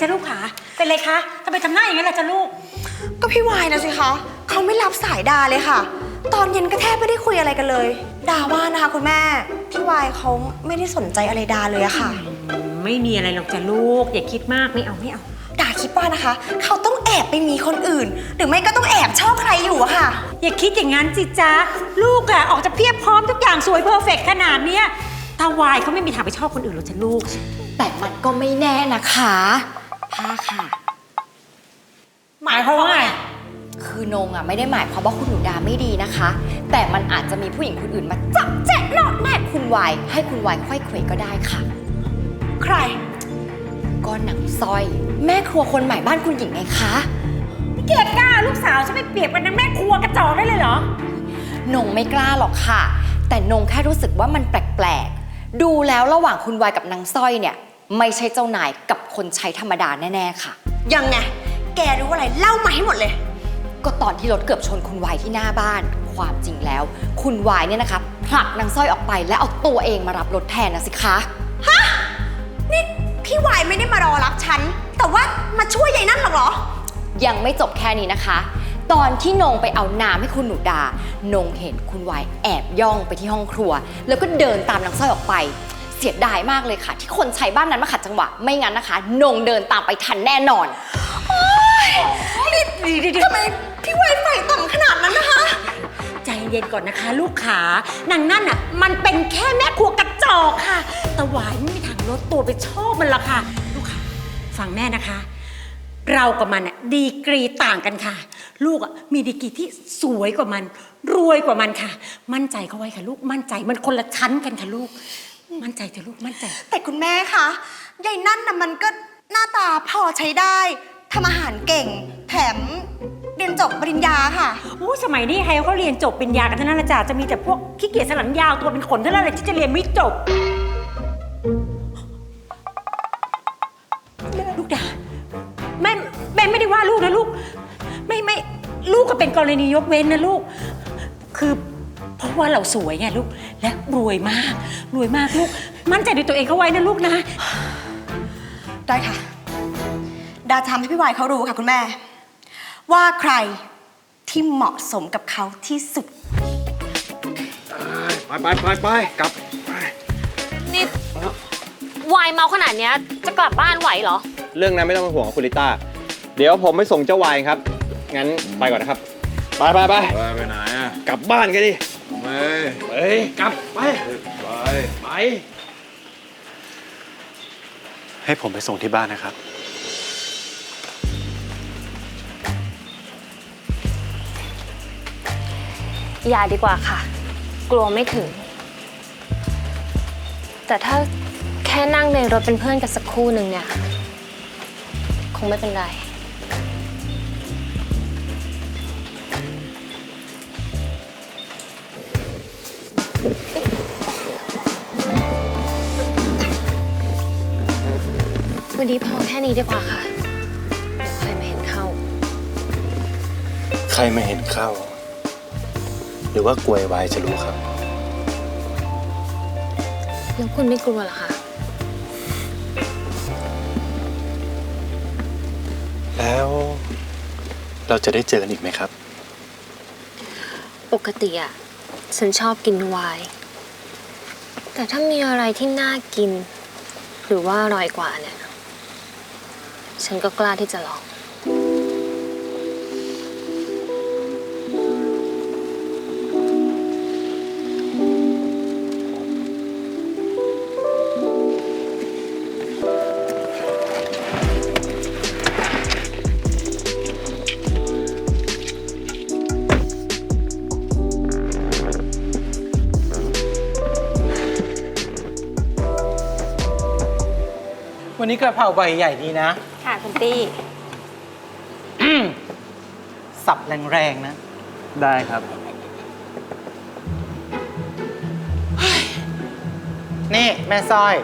จ้าลูกขาเป็นไรคะทำไมทำหน้าอย่างนั้นล่ะจ้าลูก ก็พี่วายนะสิคะเขาไม่รับสายดาเลยค่ะ ตอนเย็นก็แทบไม่ได้คุยอะไรกันเลย ดาว่านะคะคุณแม่พี่วายเขาไม่ได้สนใจอะไรดาเลยอะค่ะ ไม่มีอะไรหรอกจ้าลูก อย่าคิดมากไม่เอาไม่เอาดาคิดว่านะคะเขาต้องแอบไปมีคนอื่น หรือไม่ก็ต้องแอบชอบใครอยู่อะค่ะ อย่าคิดอย่างนั้นสิจ้าลูกอะออกจะเพียบพร้อมทุกอย่างสวยเพอร์เฟกขนาดเนี้ย ตาวายเขาไม่มีทางไปชอบคนอื่นหรอกจ้าลูก แต่มันก็ไม่แน่นะคะผ้าค่ะ หมายความว่าไง คือนงอะไม่ได้หมายความว่าคุณหนูดาไม่ดีนะคะ แต่มันอาจจะมีผู้หญิงคนอื่นมาจับแจ๊ะหลอดแนบคุณวายให้คุณวายค่อยเขวก็ได้ค่ะ ใคร ก็หนังสร้อย แม่ครัวคนใหม่บ้านคุณหญิงไงคะ เกลียดกล้าลูกสาวฉันไม่เปรียบกันนะแม่ครัวกระจอกได้เลยเหรอ นงไม่กล้าหรอกค่ะ แต่นงแค่รู้สึกว่ามันแปลกๆ ดูแล้วระหว่างคุณวายกับนางสร้อยเนี่ย ไม่ใช่เจ้านายกับคนใช้ธรรมดาแน่ๆค่ะ ยังไง แกรู้อะไรเล่ามาให้หมดเลย ก็ตอนที่รถเกือบชนคุณวายที่หน้าบ้าน ความจริงแล้ว คุณวายเนี่ยนะคะผลักนางสร้อยออกไปแล้วเอาตัวเองมารับรถแทนนะสิคะนี่พี่วายไม่ได้มารอรับฉัน แต่ว่ามาช่วยยายนั่นหรอกเหรอ ยังไม่จบแค่นี้นะคะ ตอนที่นงไปเอาน้ำให้คุณหนูดา นงเห็นคุณวายแอบย่องไปที่ห้องครัว แล้วก็เดินตามนางสร้อยออกไป เสียดายมากเลยค่ะ ที่คนใช้บ้านนั้นมาขัดจังหวะ ไม่งั้นนะคะ นงเดินตามไปทันแน่นอน ทำไมพี่วายไฟต่ำขนาดนั้นนะคะ ใจเย็นก่อนนะคะ ลูกขานางนั่นอะ มันเป็นแค่แม่ครัวกระจอกค่ะตะหวายไม่มีทางลดตัวไปชอบมันละค่ะ ลูกขาฟังแม่นะคะ เรากับมันอะดีกรีต่างกันค่ะ ลูกอะมีดีกรีที่สวยกว่ามัน รวยกว่ามันค่ะ มั่นใจเขาไว้ค่ะลูกมั่นใจมันคนละชั้นกันค่ะลูก มั่นใจเถอะลูกมั่นใจ แต่คุณแม่คะยายนั่นน่ะมันก็หน้าตาพอใช้ได้ทำอาหารเก่ง แถมเรียนจบปริญญาค่ะ อู้สมัยนี้ใครเขาเรียนจบเป็นยากันทั้งนั้นละจ้ะจะมีแต่พวกขี้เกียจสลันยาวตัวเป็นขนเท่านั้นแหละที่จะเรียนไม่จบ ลูกดาแม่แม่ไม่ได้ว่าลูกนะลูกไม่ไม่ ลูกก็เป็นกรณียกเว้นนะลูก คือเพราะว่าเราสวยไงลูก และรวยมาก รวยมากลูก มั่นใจในตัวเองเขาไว้นะลูกนะ ได้ค่ะ ดาทำให้พี่วายเขารู้ค่ะคุณแม่ ว่าใครที่เหมาะสมกับเขาที่สุด ไปไปไปไปกลับไปนี่วายเมาขนาดเนี้ยจะกลับบ้านไหวเหรอ เรื่องนั้นไม่ต้องเป็นห่วงครับคุณลิต้า เดี๋ยวผมไปส่งเจ้าวายครับ งั้นไปก่อนนะครับ ไปไปไปไปไปไหนอะกลับบ้านกันดิไม่เฮ้ยกลับไปไปไป ให้ผมไปส่งที่บ้านนะครับ อย่าดีกว่าค่ะ กลัวไม่ถึง แต่ถ้าแค่นั่งในรถเป็นเพื่อนกันสักครู่หนึ่งเนี่ย คงไม่เป็นไร วันนี้พอแค่นี้ดีกว่าค่ะเดี๋ยวใครมาเห็นเข้า ใครมาเห็นเข้า หรือว่ากลวยวายจะรู้ครับ แล้วคุณไม่กลัวเหรอคะแล้วเราจะได้เจอกันอีกไหมครับ ปกติอะฉันชอบกินไวน์แต่ถ้ามีอะไรที่น่ากิน หรือว่าอร่อยกว่าเนี่ย ฉันก็กล้าที่จะลอง วันนี้กระเพราใบใหญ่ดีนะ ค่ะคุณตี้ สับแรงๆนะ ได้ครับ นี่แม่สร้อย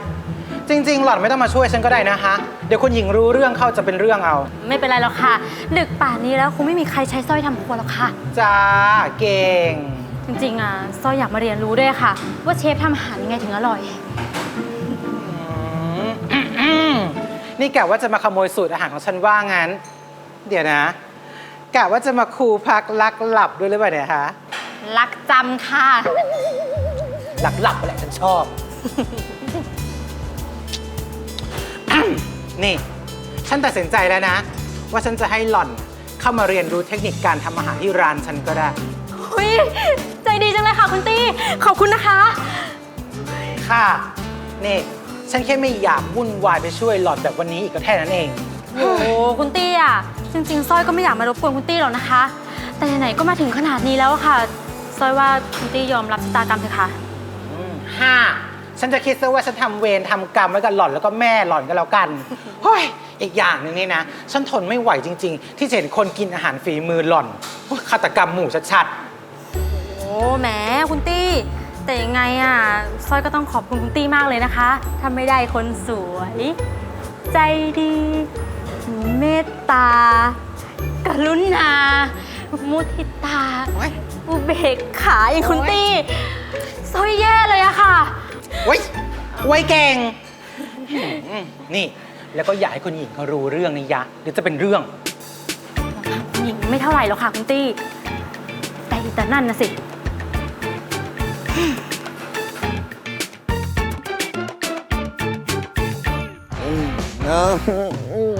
จริง ๆ หล่อนไม่ต้องมาช่วยฉันก็ได้นะฮะเดี๋ยวคุณหญิงรู้เรื่องเข้าจะเป็นเรื่องเอาไม่เป็นไรหรอกค่ะ ดึกป่านนี้แล้วคงไม่มีใครใช้สร้อยทำครัวหรอกค่ะ จ้าเก่ง จริงๆอะสร้อยอยากมาเรียนรู้ด้วยค่ะ ว่าเชฟทำอาหารยังไงถึงอร่อย นี่กะว่าจะมาขโมยสูตรอาหารของฉันว่างั้น เดี๋ยวนะกะว่าจะมาคูพักลักหลับด้วยหรือเปล่าเนี่ยฮะรักจำค่ะ หลักหลับอะไรฉันชอบ นี่ ฉันตัดสินใจแล้วนะ ว่าฉันจะให้หล่อนเข้ามาเรียนรู้เทคนิคการทำอาหารที่ร้านฉันก็ได้ หุยใจดีจังเลยค่ะคุณตี้ ขอบคุณนะคะ ค่ะ นี่ ฉันแค่ไม่อยากวุ่นวายไปช่วยหล่อนแบบวันนี้อีกก็แค่นั้นเอง โอ้โหคุณตี้อะ จริงๆสร้อยก็ไม่อยากมารบกวนคุณตี้หรอกนะคะ แต่ไหนๆก็มาถึงขนาดนี้แล้วอะค่ะสร้อยว่าคุณตี้ยอมรับชะตากรรมเถอะค่ะอืมห้าฉันจะคิดซะว่าฉันทำเวรทำกรรมไว้กับหล่อนแล้วก็แม่หล่อนก็แล้วกันเฮ้ยอีกอย่างหนึ่งนี่นะ ฉันทนไม่ไหวจริง ๆ ที่จะเห็นคนกินอาหารฝีมือหล่อนโอ๊ยฆาตกรรมหมู่ชัดโอ้แหมคุณตี้ แต่ยังไงอะสร้อยก็ต้องขอบคุณคุณตี้มากเลยนะคะ ถ้าไม่ได้คนสวย ใจดี เมตตา กรุณา มุทิตา อุเบกขาอย่างคุณตี้สร้อยแย่เลยอะค่ะๆเว้ยไวยเก่งอืมนี่ แล้วก็อย่าให้คุณหญิงเขารู้เรื่องนี้ยะเดี๋ยวจะเป็นเรื่อง หญิงไม่เท่าไหร่หรอกค่ะคุณตี้ แต่อีแต่นั่นนะสิ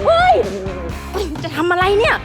เฮ้จะทำอะไรเนี่ย